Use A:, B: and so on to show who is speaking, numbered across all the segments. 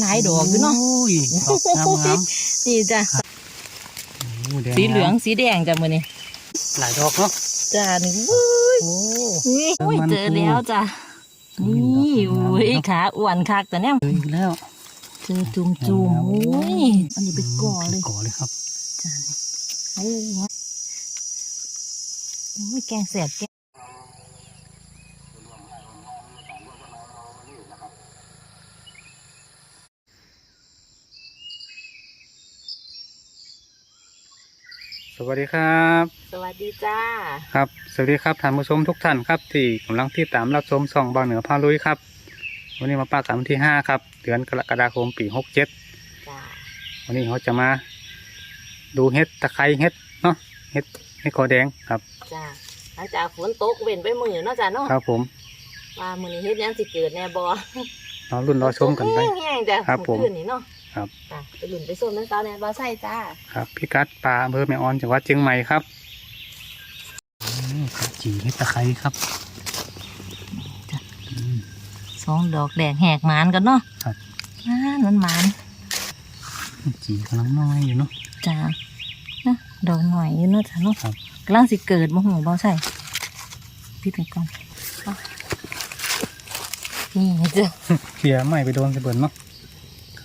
A: หลายดอกอยู่เนาะ
B: โอ้ยดอกงามงาม
A: นี่จ้ะ
B: ๆโอ้แด
A: สีเหลืองสีแดงจ้ะมื้อนี้
B: หลายดอกเนาะ
A: จ้านี่อุ้ย
B: โอ้
A: นี่อุ้ย
B: มัน
A: เจอแล้วจ้ะ
B: มัน
A: นี่
B: ดอกงาม
A: อุ้ย
B: เนาะ
A: ขาอ้วนคักแต่เนี่ย
B: เจออีกแล้ว
A: เจอจุ่มจุ่มๆอุ้ยอันนี้เป็นก่อเลย
B: ก่อเลยครับ
A: จ้าโอ้ยโอ้ยแกงแสบแกง
B: วัสดีครับ
A: สวัสดีจ้า
B: ครับ สวัสดีครับท่านผู้ชมทุกท่านครับที่กำลังที่ตามรับชมส่องบางเหนือพาลุยครับ วันนี้มาปากันวันที่ห้าครับ เดือนกรกฎาคมปีหกเจ็ด
A: จ้า
B: วันนี้เขาจะมาดูเห็ดตะไคร้เห็ดเนาะเห็ดเห็ดคอแดงครับ
A: จ้าหลังจากฝนตกเว้นไปมือเนาะจ้าเนาะ
B: ครับผม
A: ว่ามื้อนี้เฮ็ดหยังสิเกิดแน่บ่
B: รอรุ่นรอชมกันไป
A: แห้งๆจ้ะ
B: ครับผม
A: เอคืนนี้เนาะ
B: ครับ
A: จ้ะไปหลุนไปส้มน้ำตาลแนบ่ใส่จ้า
B: ครับพิกัดปลาอำเภอแม่ออนจังหวัดเชียงใหม่ครับอืมข้าวจีเห็ดตะไคร้ครับอืม
A: สองดอกแดงแหกหมานกันเนาะ
B: ครับ
A: อ่ามันหมาน
B: จีกำลังน้อยอยู่เนาะ
A: จ้านะดอกหน่อยอยู่เนาะจ้ะเนาะ
B: ครับ
A: กำลังสิเกิดบ่หูบ่ใส่พี่ถึงก่อนเอานี่จ้ะ
B: เคลียร์ไม่ไปโดนสะเบิดเนาะ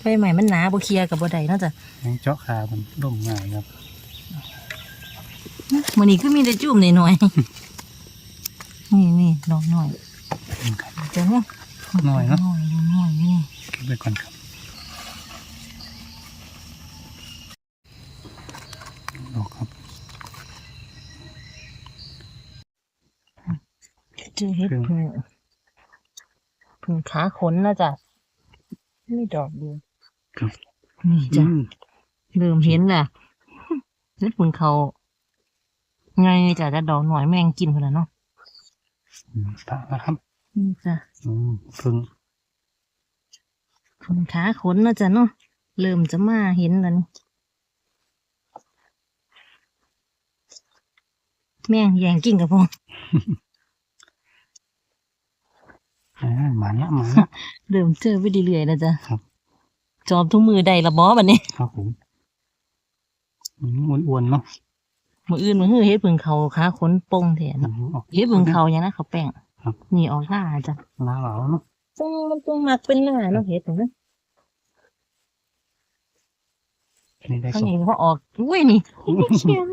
A: ใบใหม่มันหนาบ่เคลียร์กับบ่ได้เนาะจ้ะ
B: ยังเจาะขามันร่มง่ายครับ
A: มื้อนี้คือมีแต่จุ่มหน่อยๆนี่นี่ดอกหน่อย
B: อืมครับ
A: จ้ะเนาะ
B: หน่อยเนาะ
A: หน่อยหน่อยนี่
B: เก็บไว้ก่อนครับดอกครับ
A: เจอเห็ด
B: พึ่ง
A: พึ่งพึ่งขาขนนะจ้ะไม่ดอกเดียว
B: ครับ
A: นี่จ้ะ
B: อืม
A: เริ่มเห็นแหละเห็ดพึ่งเขาไงจ้ะจะดอกหน่อยแมงกินคนละเนาะ
B: อืมตานะครับ
A: นี่จ้ะ
B: อืมพึ่ง
A: พึ่งขาขนนะจ้ะเนาะเริ่มจะมาเห็นแล้วนี่แม่งแย่งกินกับพง
B: อ่าหมันละหมันละ
A: เริ่มเจอไปเรื่อยๆแล้วจ้ะ
B: ครับ
A: จอบทุกมือได้ละบอบันนี้
B: ครับผมอืมอ้วนๆเนาะ
A: มืออื่นมือหือเฮ็ดพึ่งเขาขาขนปงแทน
B: อืมออก
A: เฮ็ดพึ่งเขาอย่างนั้นเขาแป้ง
B: ครับ
A: นี่ออกหน้าจ้ะ
B: ลาเหลาเนาะ
A: ซึ่งมันต้องมักเป็นหน้าเนาะเฮ็ดถึงนั้น
B: นี่ได้
A: ข้าง
B: สอง
A: นี้เขาออกอุ้ยนี่เขียว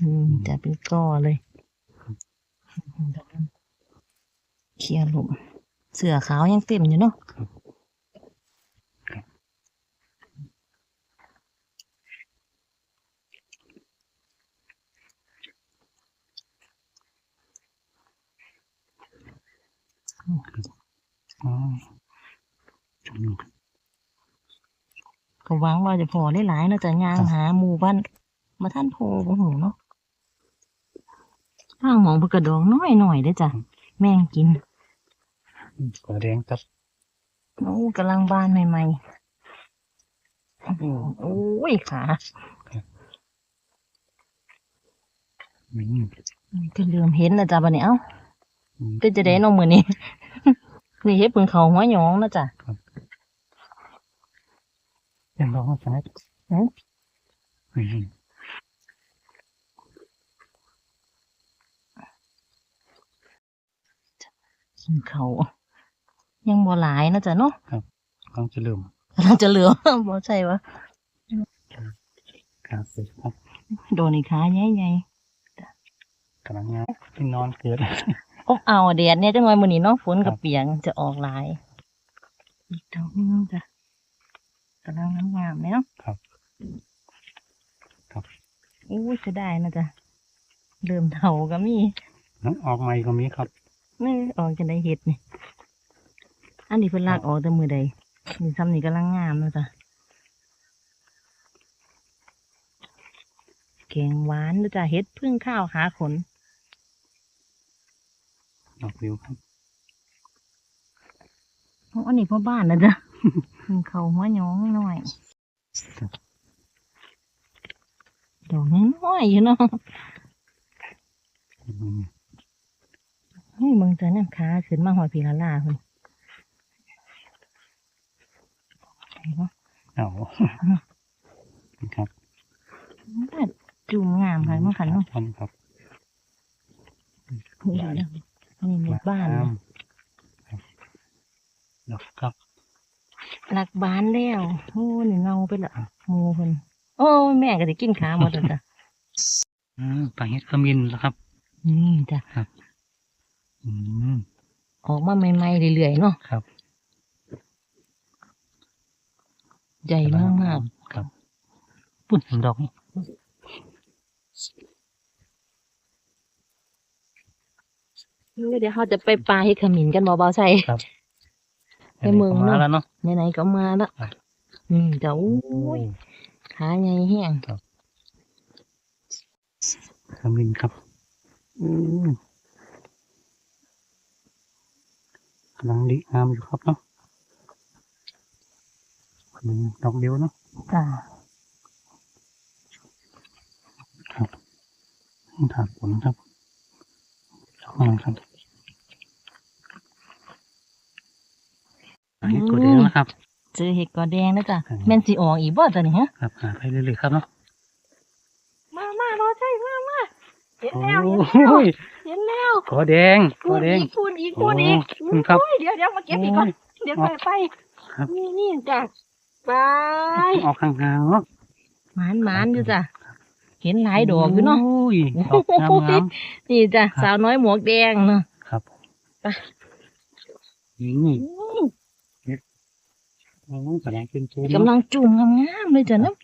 A: อืมจะเป็นก้อเลย เคลียร์หลุมเสือขาวยังเต็มอยู่เนาะ
B: อ๋อจุ่ม
A: ก็หวังว่าจะพอได้หลายๆเนาะจะย่างหาหมู่บ้านมาท่านโพบ่หูเนาะข้างหมองเพนกระดองน้อยหน่อยได้อจ้ะแม่งกิน
B: กอแดงครับ
A: โอ้กำลังบานใหม่ๆอื้อหือโอ้ยขา
B: อืม
A: ก็เริ่มเห็นแล้วจ้ะบัดนี้เอ้า
B: อืม
A: เป็นจะได้น้องมือนี้นี่เฮ็ดเพิ่งเขาหัวหยองนะจ้ะ
B: ยังร้องใช่ไหม
A: อืม
B: อืม
A: กินเขา ยังบ่หลายนะจ้ะเนาะ
B: กำลังจะเริ่ม
A: เราจะเหลือบ่ใช่วะ
B: ครับครับ
A: โดนอีกขาใหญ่
B: กำลังงานที่นอนเกิด
A: ๆอบเอาแดดเนี่ยจังหน่อยมื้อนี้เนาะฝน
B: ครั
A: กับบเปียกจะออกหลายอีกดอกหนึงจ้ะกำลังงามๆเลยเนาะ
B: ครับ ครับ
A: โอ้ยจะได้นะจ๊ะเริ่มเฒ่าก็มี
B: น้องออกใหม่ก็มีครับ
A: นี่ออกจะได้เห็ดนี่ อันนี้เพิ่นลากออกแต่มือใดนี่ซ้ำนี่กำลังงามเนาะจ้ะแกงหวานเนาะจ้ะเห็ดพึ่งข้าวขาขน
B: ดอกวิวครับ
A: โอ้อันนี้พ่อบ้านนะจ๊ะพึ่งเขาหัวหยองหน่อยดอกน้อยๆอยู่เนาะ
B: อืม
A: นี่มึงจะน้ำขาขึ้นมาหอยพีละลาคุณ เห็นปะ
B: เอาครับ
A: จุ่มงามค่ะมันขันเนาะ
B: มันครับ
A: นี่เด้อนี่ในบ้าน
B: ครั
A: นะ
B: บดอกครับ
A: หลักบ้านแล้วโอ้นี่เงาไปละหมูคนโอ้ยแม่ก็จะกินขาหมดแล้วจ้ะ
B: อืมปลาเห็ดขมิ้นแล้วครับ
A: นี่จ้ะ
B: อืม
A: ออกมาใหม่ๆเรื่อยๆเนาะ
B: ครับ
A: ใหญ่มาก
B: ครับปุ่นเห็นดอกนี่
A: ๆเดี๋ยวเขาจะไปปลาให้ขมิ้นกันเบาๆใส่
B: ครับ
A: ไปเมืองเนอะ
B: มาแล้วเนาะ
A: ไหนๆก็มาละ
B: ครับ
A: นี่จ้ะโอ้ยขาใหญ่แห้ง
B: ขมิ้นครับ อืมกำลังดีงามอยู่ครับเนาะ อืมดอกเดียวเนาะ
A: จ้ะ
B: ถาดผลครับข้างครับอันนี้ตัวเดียวนะครับ
A: เจอเห็ดกอแดงนะจ้ะ
B: อืม
A: แม่นสิออกอีกบ่จ้ะนี่ฮะ
B: ครับหาไปเรื่อยๆครับเนาะ
A: มามารอใช่มามาเห็น
B: โอ้
A: แล้วเห็นแล้ว
B: ย
A: เห็นแล้ว
B: ตัวแดงตัวแดง
A: อีกคูณอีกคูณอีก
B: โอ้ขอบคุณครับ
A: โอ้ยเดี๋ยวเดี๋ยวมาเก็บอีกก่อนเดี๋ยวไปไป
B: ครับ
A: นี่นี่จ้ะ ไป
B: ออกห่างๆเนาะ
A: หมานหมานอยู่จ้ะเห็นหลายดอกอยู่เนาะ
B: โอ้ยดอกงามงาม
A: นี่จ้ะ
B: ครับ
A: สาวน้อยหมวกแดงเนาะ
B: ๆครับ
A: ไป
B: นี่โอ้ยแสดงเป็นตัว
A: กำลังจุ่มงามๆเลยจ้ะเนาะ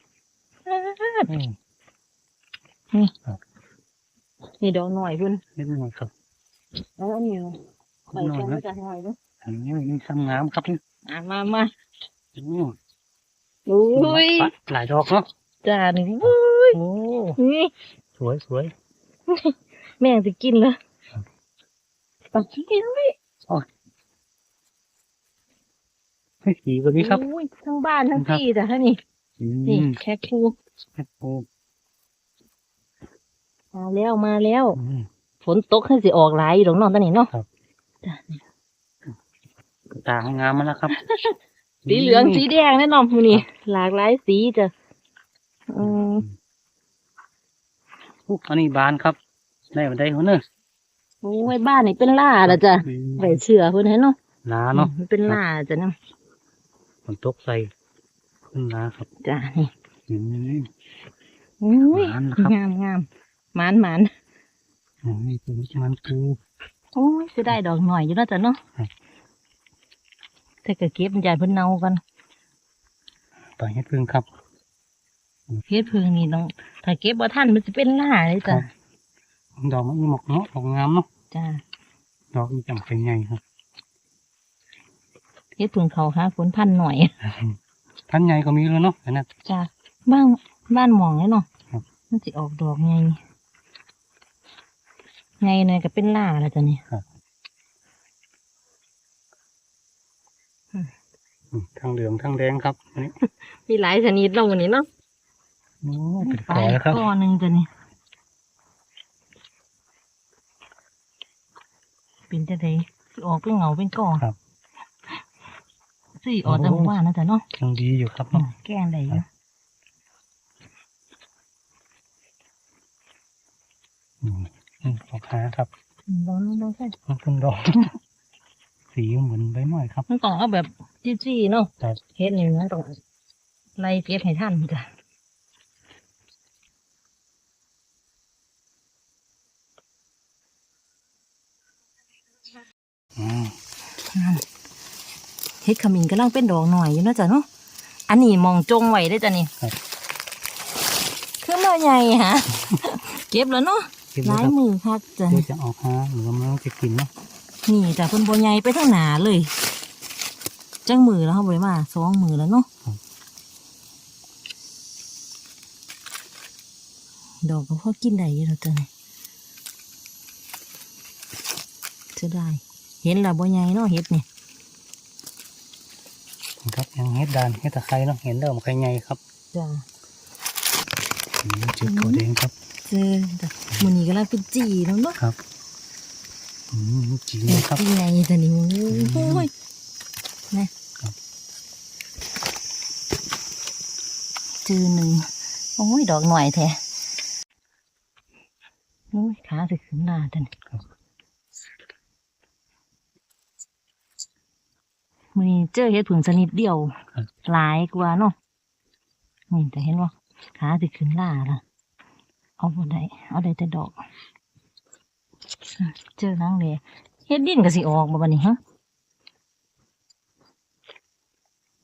B: อืม
A: นี่ดอกหน่อยเพิ่น
B: นิดหน่อยครับ
A: เอาอันนี้มาใส่
B: หน่อย
A: กัน
B: นะ
A: จ้ะหน่อยเนาะ
B: อันนี้นี่ทำงามครับนี่
A: อะมามา
B: อืม
A: อุ้ย
B: หลายดอกเนาะ
A: จ้านี่อุ้ย
B: โอ้
A: นี่
B: สวยสวย
A: แม่งจะกินเลย
B: ครับ
A: ปักขี้เลย
B: ให้สีตัวนี้ครับ
A: อุ้ยทั้งบ้านทั้ง
B: ครับ
A: ที่จ้ะท่านนี่
B: อื
A: นี่
B: ม
A: แค่ครู
B: โอ้
A: มาแล้วมาแล้ว
B: อืม
A: ฝนตกให้สิออกหลายอยู่ดอกเน้องตอนนี้เนาะ
B: ครับ
A: จ้ะ
B: ตางามมาแล้วครับ
A: สีเหลืองสีแดงแน่นอนมูนี่หลากหลายสีจ้ะอืม
B: อุ๊ยอันนี้บานครับ ได้มาได้หัวเนอะ
A: โอ้ยบ้านนี่เป็นล่าละจ้ะไปเชื่อเพิ่นให้เนาะ
B: หนาเนาะ
A: มันเป็นล่าจ้ะเนาะ
B: ฝนตกใส่ขึ้นหนาครับ
A: จ้ะนี่
B: อืม
A: อุ้ย
B: หวานนะครับ
A: งามงามหมานหมาน
B: อืมนี่เป็นมันปู
A: โอ้ยจะได้ดอกหน่อยอยู่เนาะจ้ะเนาะ
B: ครับ
A: แต่ก็เก็บมันใหญ่เพิ่นเนากัน
B: ปลาเห็ดพึ่งครับ
A: เพชรพึ่งนี่ต้องถ้าเก็บบ่ทันมันจะเป็นล่าเลยจ้ะ
B: ดอกมันมีหมอกเนาะดอกงามเนาะ
A: จ้ะ
B: ดอกมันจำเป็นไงครับ
A: เพชรพึ่งเขาหาฝนพันหน่อย
B: พันใหญ่ก็มีแล้วเนาะอันนั้น
A: จ้ะบ้านบ้านหมองเลยเนาะ
B: ครับ
A: มันสิออกดอกไงไงเนี่ยก็เป็นล่าแล้วจ้ะนี่
B: อืม ทั้งเหลืองทั้งแดงครับอันนี้
A: มีหลายชนิดเนาะวันนี้เนาะ
B: โอ้เป็นกอแล้วครับ
A: ก้อนหนึ่งจ้ะนี่เป็นจะไดสิออกเป็นเหงาเป็นก้อน
B: ครับ
A: สิออกจากหมู่บ้านนะจ้ะเนาะ
B: ยังดีอยู่ครับ
A: อื
B: เนาะ
A: มแกงได้อยู่
B: อืมอืมดอกหาครับ
A: ร้อนร้อนใช่
B: มันเป็นดอกสีเหมือนใบไม้ครับ
A: มันต้องเอาแบบ จี้ๆเนาะ
B: ครับ
A: เฮ็ดนี่นะต้องไล่เก็บให้ทันจ้ะ
B: อืม
A: นั่นเฮ็ดขมิ้นกำลังเป็นดอกหน่อยอยู่เนาะจ้ะเนาะอันนี้มองจงไว้ได้อจ้ะนี่
B: ครับ
A: คือมาใหญ่ฮะ เก็บแล้วเนาะ
B: เก็บ
A: ห
B: ไว้
A: ลาย
B: ครับ
A: มือคักจ้ะ
B: เดี๋ยว
A: นี่
B: จะออกหาหรือว่ามันจะกินเนาะ
A: นี่จ้ะเพิ่นบ่ใหญ่ไปทางหน้าเลย จังมือแล้วเฮาบ่ได้มาสองมือแล้วเนาะดอกก็พอกินได้อยู่แล้วจ้ะนี่จะได้ เห็นแล้วบ่ใหญ่เนาะเฮ็ดนี่
B: ครับยังเห็ดดานเห็ดตะไคร้เนาะเห็นแล้วมันไข่ใหญ่ครับ
A: จ้ะ
B: อืมจุดตัวแดงครับ
A: เจอจ้ะมื้อนี้กำลังเป็นจีแล้วเนาะ
B: ครับอืมจริงเลยครับ
A: ที่ไงแต่นี่โอ้ยนะ จือหนึ่งโอ้ยดอกหน่อยแท้โอ้ยขาสิขึ้นหน้าจันมือนี้เจอเห็ดผึ่งสนิทเดียวหลายกว่าเนาะนี่แต่เห็นว่าขาสิขึ้นหน้าละเอาบ่ได้เอาได้แต่ดอก เจอนังเลยเฮ็ดดินก็สิออกมาบัดนี้ฮะ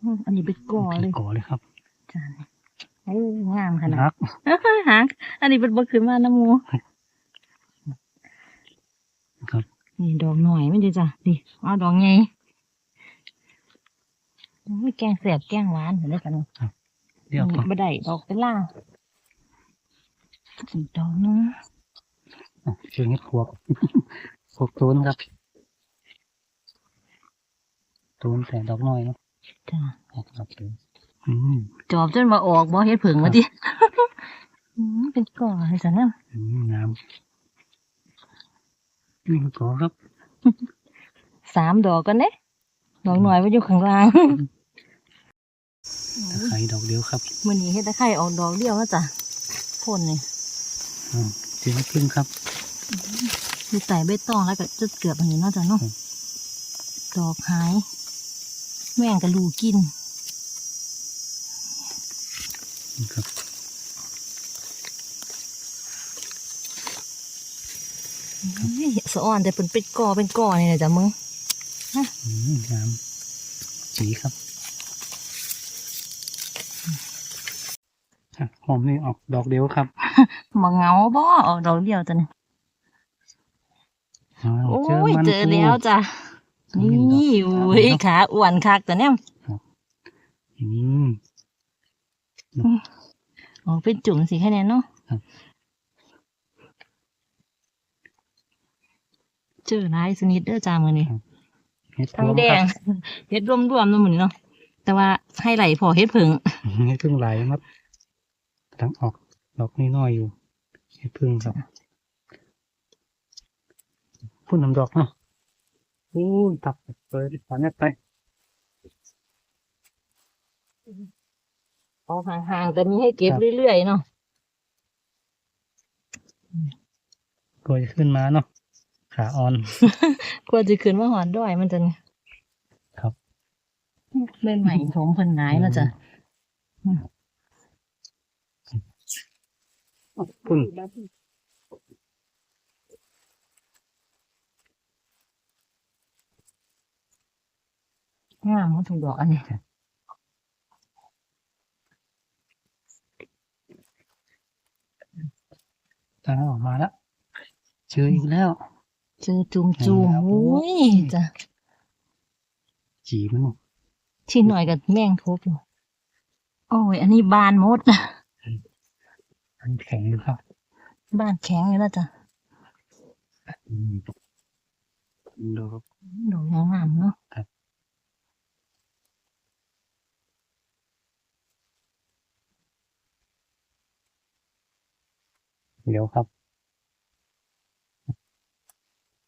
A: อืมอันนี้เป็นก่อเลย
B: ก่อเลยครับ
A: จาน โอ้งามขนาด
B: นัก
A: หางอันนี้เป็นบ่ขึ้นมาน้ำหมู
B: ครับ
A: นี่ดอกหน่อยไม่ดีจ้ะดิเอาดอกไงโอ้ยแกงแสบแกงหวานเห็นได้กันเนาะ
B: เดี๋ยวก่อน
A: บ่ได้ดอกเป็นล่าอีกดอกนึง
B: อะเชิงเห็ดขวบขวบตูนครับตูนแต่ดอกน้อยเนาะ
A: จ้ะ
B: ครับอืม
A: จอบจนมาออกบ่เฮ็ดผึ่งมาดิอืมเป็นก่อเลยจ้ะเนี่ย
B: อืมงามนี่ก่อครับ
A: สามดอกกันเด้ดอกหน่อยไว้อยู่ข้างล่าง
B: ตะไคร้ดอกเดียวครับ
A: มื่อนี้เฮ็ดตะไคร้ออกดอกเดียวนะจ้ะพ่นนี่
B: อืมเสียงพึ่งครับ
A: มีไต่ใบตองแล้วก็จะเกือบอันนี้เนาะจ้ะเนาะ
B: อืม
A: ดอกหาย แม่งกะลูกิน
B: นี่ครับ
A: เฮ้ยสะอ่อนแต่เป็นเป็ดกอเป็นกอนี่นะจ้ะมึง
B: อืมงามสีครับอะหอมนี่ออกดอกเดียวครับ
A: มาเหงาบ่ออกดอกเดียวจ้ะนี่
B: อ้าว
A: โอ้
B: เจอยมัน
A: เจอแล้วจ้ะ
B: ปู
A: นี่อุ้ยขาอ้วนคักแต่เนี่ย
B: อืม
A: ออกเป็นจุ่มสิแค่นี้เนาะ
B: ครับ
A: เจอหลายชนิดเด้อจ้ามือนี้
B: เห็ด
A: ทั้ง
B: พว
A: แด
B: ค
A: ง
B: รับ
A: เฮ็ดรวมๆเนาะมือนี้เนาะแต่ว่าให้ไหลพอเฮ็ดผึ่ง
B: เห็ดพึ่งไหลมัดทั้งออกดอกน้อยๆอยู่เห็ดพึ่งครับพุ่นน้ำดอกเนาะอู้ยตับเปิดฝาเน็ตไป
A: ออกห่างๆแต่มีให้เก็บเรื่อยๆเนาะ
B: กลัวจะขึ้นมาเนาะขาอ่อน
A: กลัวจะขึ้นมาหอนด้วยมันจะ
B: ครับ
A: เป็นใหม่ถมเพิ่นหงายแล้วจ้ะ
B: พุ่น
A: งามมันถูกดอกอันนี้
B: ตาออกมาแล้วเจออีกแล้ว
A: เจอจุ่มจุ่ม
B: ครับ
A: โอ้ยจ้ะ
B: จีมัน
A: ที่หน่อยกับแม่งทุบอยู่โอ้ย อันนี้บานหมด
B: มันแข็งอยู่ครับ
A: บ้านแข็งเลยแล้วจ้ะ
B: อืมดูครับ
A: ดอกงามๆเนาะ
B: เดี๋ยวครับ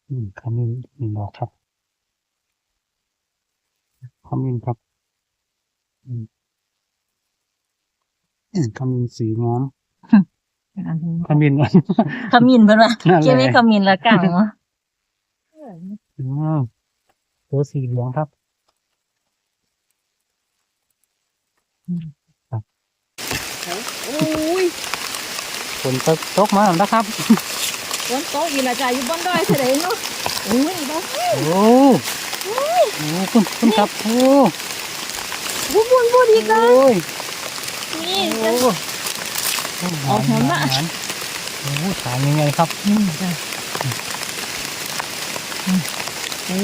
B: อืมขมิ้นหนึ่งดอกครับขมิ้นครับอืมอืมขมิ้นสีง้อม
A: อันนี้
B: ขมิ้น
A: ขมิ้นเพิ่นว่า
B: นั่นแหละ
A: เกี่ยวกับขมิ้นละกังเนาะ
B: อืมตัวสีเหลืองครับ
A: โอ้ย
B: ฝ นตกตกมาแล้วครับ
A: ฝนตกอีกและจ้ะอยู่บนดอยเฉยเนาะโอ้ยดอก
B: โอ้โหคุณคุณครับโอ้
A: บุญบุญบุญอีกแล้ว
B: โอ้ย
A: นี่
B: โอ้
A: จ้ะออกหอมละ
B: โอ้ขายยังไงครับ
A: นี่จ้ะอืมโอ้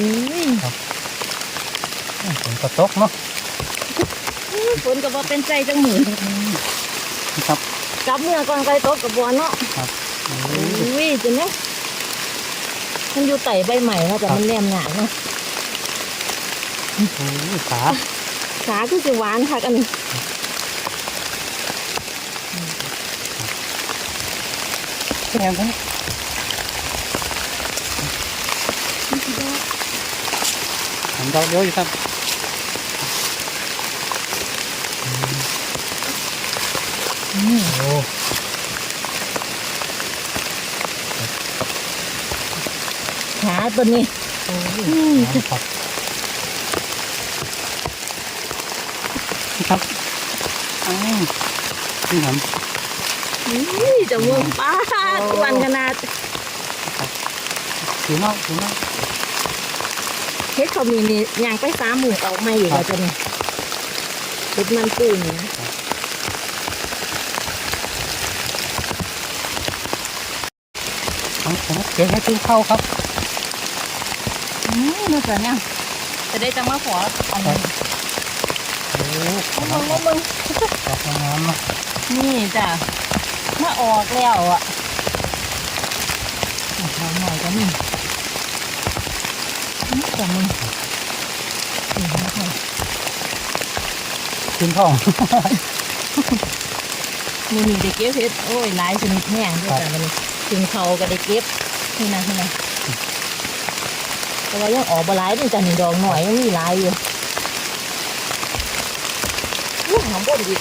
A: ย
B: ฝนก็ตกเนาะ
A: ฝนก็บ่เป็นใจจังมือ
B: ครับ
A: กลับเมื่อก่อนไกลตกกับบัวเนาะ
B: โอ้
A: โอ้ยจังเนาะมันอยู่ไต่ใบใหม่เนาะแต่มันแนมหนาเนาะ
B: โหขา
A: ขาคือสิหวานค่ะอันนี้
B: เป็นไงครับผมดอกเดียวอยู่ครับ
A: อืม
B: โอ้
A: ขาตัวนี้อืม
B: ครับครับอ้าวนี่ครับ
A: นี่จะม่วงป้าดอ้วนขนาด
B: สวยมากสวยมาก
A: เฮ็ดเขามีนี่ย่างไปสามหมู่ออกมาอยู่แล้วตัวนี้เฮ็ดมันปูนี่นะ
B: เอา ผมเก็บให้ขึ้นเข้าครับ
A: อืมน่าจะเนี่ยจะได้จะมาขอเอามา
B: โอ้ขอ
A: เอา
B: บ
A: มาเอามา
B: ขอบน้ำเนาะ
A: นี่จ้ะมาออกแล้วอะเอาหน่อยก็นี่นี่แต่มึงนี่นะคะ
B: ขึ้นท้อง
A: มือนี่ได้เก็บเฮ็ดโอ้ยหลายชนิดแห้งด้วยจ้ะมัน ถึงเขาก็ได้เก็บนี่นะนี่นะแต่ว่ายังออกบ่หลายนี่จ้ะนี่ดอกหน่อยยังมีหลายอยู่อู้หอมบ่นอีก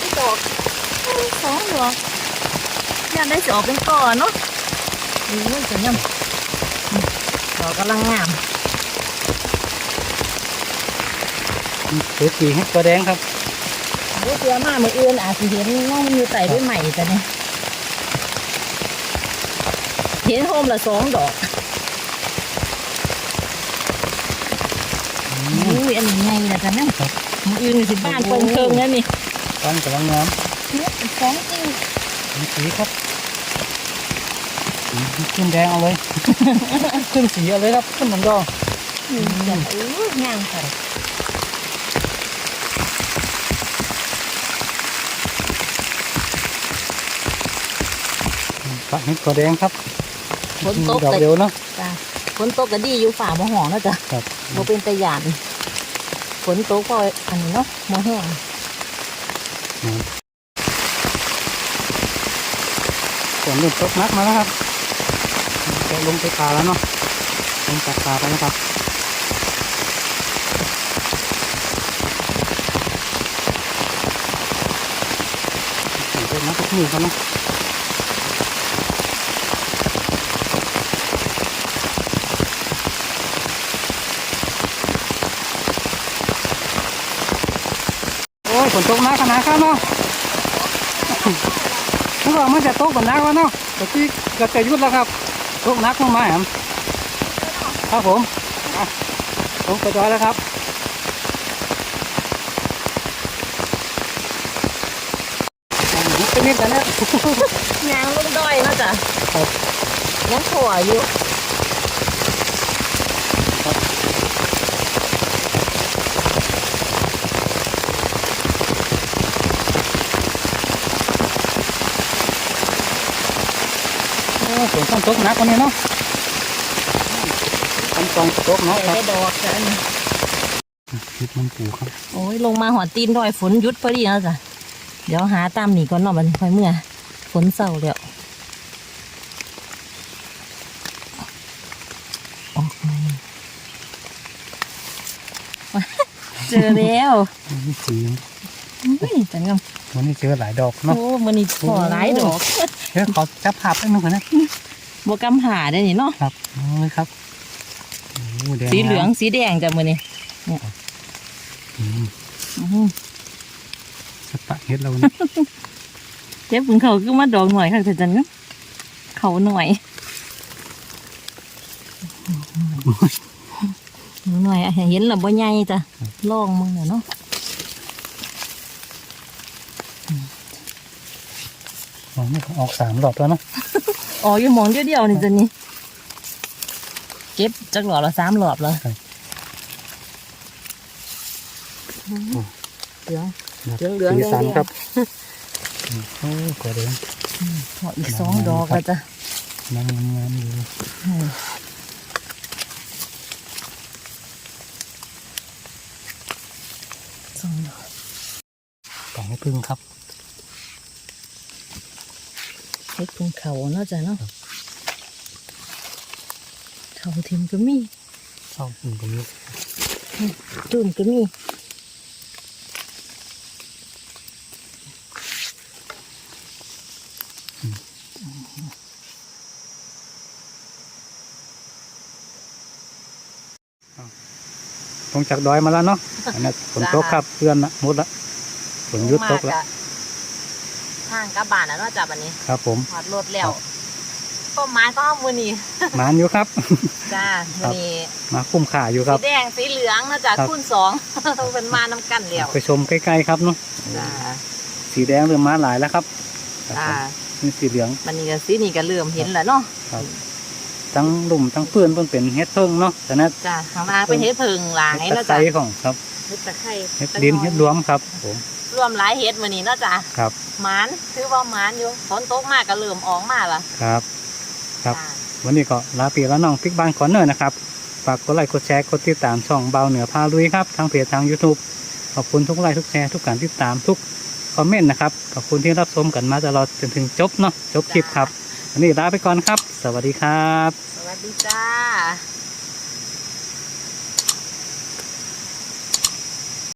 A: มีดอกสองดอกอยากได้จะออกเป็นก่อนเนาะนี่จะยังดอกกำลังงาม
B: เสือสีให้ตัวแดงครับ
A: ลูกเสือมาเมื่ออื่นอาจจะเห็นน้องมันอยู่ไต่ด้วยใหม่แต่เนี่ยเห็นโฮมละสองดอก
B: อืม
A: อุ้ยอันนี้ไงล่ะจ้ะเนี่ยเมื่ออื่นสิบ้านเปิงเคิงแล้วนี่
B: ตอนกำลังงาม
A: เนี่ยสองจริง
B: มีสีครับสีขึ้นแดงเอาเลยขึ้นสีเอาเลยครับขึ้นเหมือนดอก
A: อืมจ้ะอู้งามค่ะ
B: ปักให้ตัวแดงครับ
A: ฝนตก
B: ดอก
A: แต่
B: เดียวเนาะ
A: จ้ะฝนตกก็ดีอยู่ฝ่าบ่หองแล้วจ้ะ
B: ครับ
A: บ่เป็นตะยานฝนตกก็อันนี้เนาะบ่แห้ง
B: ฝนเริ่มตกหนักมาแล้วครับจะลงไปตาแล้วเนาะลงจากตาไปแล้วครับฝนตกหนักก็มือครับเนาะ ฝนตกหนักขนาดครับเนาะนึกว่ามันจะตกกันนักแล้วเนาะแต่ที่ก็จะหยุดแล้วครับตกนักลงมาแหมครับผมอะลงไปจอยแล้วครับอะหยุดไปนิดกันนะ
A: ยางลูกด้อยเนาะจ้ะ
B: ครับ
A: ยังขัวอยู่
B: ตกหนักกว่านี้เนาะฝนต้องตกหนักครับ
A: ได้ดอกจ้ะอันนี้
B: หยุดมันปูครับ
A: โอ้ยลงมาหัวตีนดอยฝนหยุดพอดีแล้วจ้ะ เดี๋ยวหาตามหนีก่อนเนาะบันค่อยเมื่อ ฝนเศร้าแล้วออกมาเจอแล้ว
B: นี่สี
A: อุ้ยจังงาม
B: วันนี้เจอหลายดอกเนาะ
A: โอ้มันนี่พอหลายดอก
B: เดี๋ยวขอจับภาพให้หนึ่งก่อนนะ
A: บวกำหาได้นี่เนาะ
B: ครับเอาเลยครับโอ้แด
A: สีเหลืองสีแดงจ้ะมือนี่
B: อืม
A: อื้อหือ
B: สปะเฮ็ดเราเนี่ย
A: เจ็บถึงเขาคือมาดอกหน่อยค่ะแต่จันเขาหน่อยหน่อยอะเห็นแล้วบ่ใหญ่จ้ะลองมึงน่ะเนาะ
B: อ๋อนี่ออกสามรอบแล้วเนาะ
A: อ๋ออยู่หมองเดียวๆนี่จ้ะนี่เก็บจักหลอดละสามหลอดละเหลือง เหลืองเหลือง
B: สีสัน
A: แดงๆ
B: ครับโอ้กว่าเดิม
A: พออีกสองดอกแล้วจ้ะ
B: งามงามอยู่
A: อืมสองดอก
B: ต่องให้พึ่งครับ
A: เฮ็ดเพิ่งเขาเนาะจ้ะเนาะเขาทิมก็มี
B: เข้าคุณก็มี
A: จุ่มก็มี
B: ลงจากดอยมาแล้วเนาะอันนั้ฝนตกครับเพื่อนละมุดละฝนยุดตกแล้ว
A: ทางกลับบ้านนะเนาะจ้ะบัดนี้
B: ครับผม
A: ถอดรถแล้วต้นไม้ก็เอามือนี้
B: หมานอยู่ครับ
A: จ้า
B: ครั
A: มือบนี้
B: มาคุ้มค่าอยู่ค
A: สี
B: รับ
A: แดงสีเหลืองนะจ๊ะ
B: ครับ
A: คูณสอง เป็นมานำกันแล้ว
B: ไปชมใกล้ๆครับเนาะ
A: จ้า
B: สีแดงเริ่มมาหลายแล้วครับครับ
A: จ้า
B: ผมนี่สีเหลือง
A: มันนี่ก็สีนี่ก็เริ่มเห็นแล้วเนาะ
B: ทั้งลุ่มทั้งเพื่อนเพิ่นเป็นเฮ็ดเพิ่งเนาะแต่นั้น
A: จ้าข้างล่างเป็นเห็ดผึ่งหลาย
B: เฮ็ด
A: นะ
B: ตะไค
A: จ๊ะ
B: ร้ของครับ
A: เห็ดตะไคร้
B: เฮ็ดดินเฮ็ดรวมครับผม
A: รวมหลายเห็ดวันนี้เนาะจ้ะ
B: ครับ
A: หมานคือว่าหมานอยู่ฝนตกมากก็เริ่มออกมาละ
B: ครับ ครับ
A: จ้า
B: วันนี้ก็ลาปีแล้วน้องพิกบ้านคอนเนอร์นะครับ ฝากกดไลค์กดแชร์กดติดตามช่องเบาเหนือพาลุยครับทางเพจทาง YouTube ขอบคุณทุกไลค์ทุกแชร์ทุกการติดตามทุกคอมเมนต์นะครับ ขอบคุณที่รับชมกันมาตลอดจนถึงจบเนาะจบคลิปครับ วันนี้ลาไปก่อนครับ สวัสดีครับ
A: สวัสดีจ้า